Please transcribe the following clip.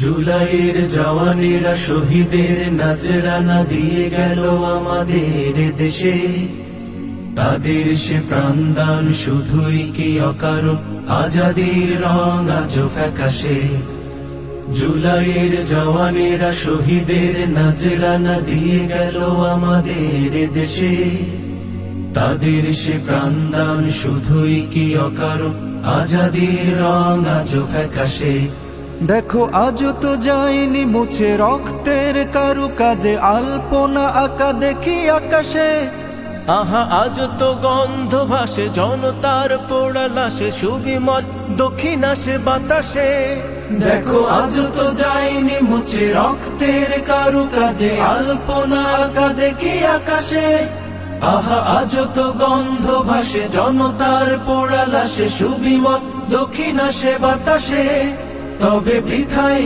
জুলাইয়ের জওয়ানেরা শহীদের নাজরানা দিয়ে গেল আমাদের দেশে। তাদের সে প্রাণদান শুধুই কি অকারণ? আজাদির রং আজ ফ্যাকাশে। জুলাইয়ের জওয়ানেরা শহীদের নাজরানা দিয়ে গেল আমাদের দেশে। তাদের সে প্রাণদান শুধুই কি অকারণ? আজাদির রং আজ ফ্যাকাশে। দেখো আজ তো যায়নি মুছে রক্তের কারু কাজে আলপনা আঁকা দেখি আকাশে। আহা আজ তো গন্ধ ভাসে জনতার পোড়া লাশে সুবিমল দক্ষিণ আসে বাতাসে। দেখো আজ তো যায়নি মুছে রক্তের কারু কাজে আলপনা আঁকা দেখি আকাশে। আহা আজ তো গন্ধ ভাসে জনতার পোড়া লাশে সুবিমত দক্ষিণ আসে বাতাসে। তবে বৃথাই